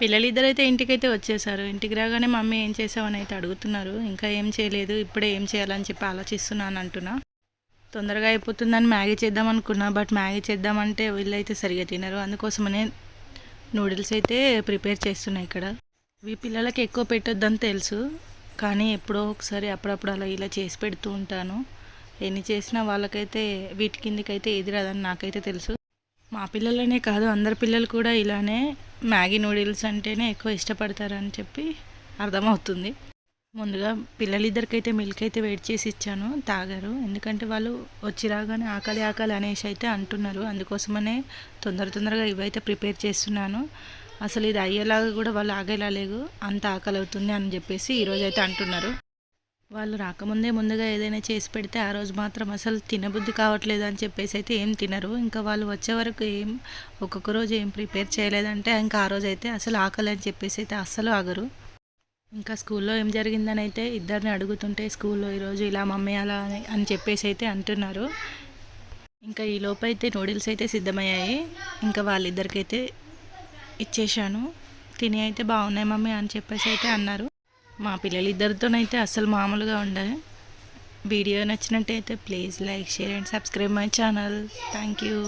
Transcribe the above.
పిల్లలిద్దరు అయితే ఇంటికైతే వచ్చేసారు. ఇంటికి రాగానే మమ్మీ ఏం చేసావని అయితే అడుగుతున్నారు. ఇంకా ఏం చేయలేదు. ఇప్పుడే ఏం చేయాలని చెప్పి ఆలోచిస్తున్నాను అంటున్నా. తొందరగా అయిపోతుందని మ్యాగీ చేద్దాం అనుకున్నా. బట్ మ్యాగీ చేద్దామంటే వీళ్ళైతే సరిగా తినరు. అందుకోసమనే నూడిల్స్ అయితే ప్రిపేర్ చేస్తున్నాయి ఇక్కడ. ఇవి పిల్లలకి ఎక్కువ పెట్టొద్దని తెలుసు. కానీ ఎప్పుడో ఒకసారి అప్పుడప్పుడు అలా ఇలా చేసి పెడుతూ ఉంటాను. ఎన్ని చేసినా వాళ్ళకైతే వీటి కిందకైతే ఏది రాదని నాకైతే తెలుసు. మా పిల్లలనే కాదు అందరి పిల్లలు కూడా ఇలానే మ్యాగీ నూడిల్స్ అంటేనే ఎక్కువ ఇష్టపడతారని చెప్పి అర్థమవుతుంది. ముందుగా పిల్లలిద్దరికైతే మిల్క్ అయితే వెయిట్ చేసి ఇచ్చాను తాగారు. ఎందుకంటే వాళ్ళు వచ్చి రాగానే ఆకలి ఆకలి అనేసి అయితే అంటున్నారు. అందుకోసమనే తొందర తొందరగా ఇవైతే ప్రిపేర్ చేస్తున్నాను. అసలు ఇది అయ్యేలాగా కూడా వాళ్ళు ఆగేలా లేదు అంత ఆకలి అవుతుంది అని చెప్పేసి ఈరోజు అయితే అంటున్నారు. వాళ్ళు రాకముందే ముందుగా ఏదైనా చేసి పెడితే ఆ రోజు మాత్రం అసలు తినబుద్ధి కావట్లేదు అని చెప్పేసి అయితే ఏం తినరు. ఇంకా వాళ్ళు వచ్చే వరకు ఏం ఒక్కొక్క రోజు ఏం ప్రిపేర్ చేయలేదంటే ఇంకా ఆ రోజు అయితే అసలు ఆకలి అని చెప్పేసి అయితే అస్సలు ఆగరు. ఇంకా స్కూల్లో ఏం జరిగిందని అయితే ఇద్దరిని అడుగుతుంటే స్కూల్లో ఈరోజు ఇలా మమ్మీ అలా అని అని చెప్పేసి అయితే అంటున్నారు. ఇంకా ఈ లోపు అయితే నూడిల్స్ అయితే సిద్ధమయ్యాయి. ఇంకా వాళ్ళిద్దరికైతే ఇచ్చేసాను తిని అయితే బాగున్నాయి మమ్మీ అని చెప్పేసి అయితే అన్నారు. మా పిల్లలిద్దరితోనైతే అసలు మామూలుగా ఉండే వీడియో నచ్చినట్టయితే please like share and subscribe my channel. Thank you.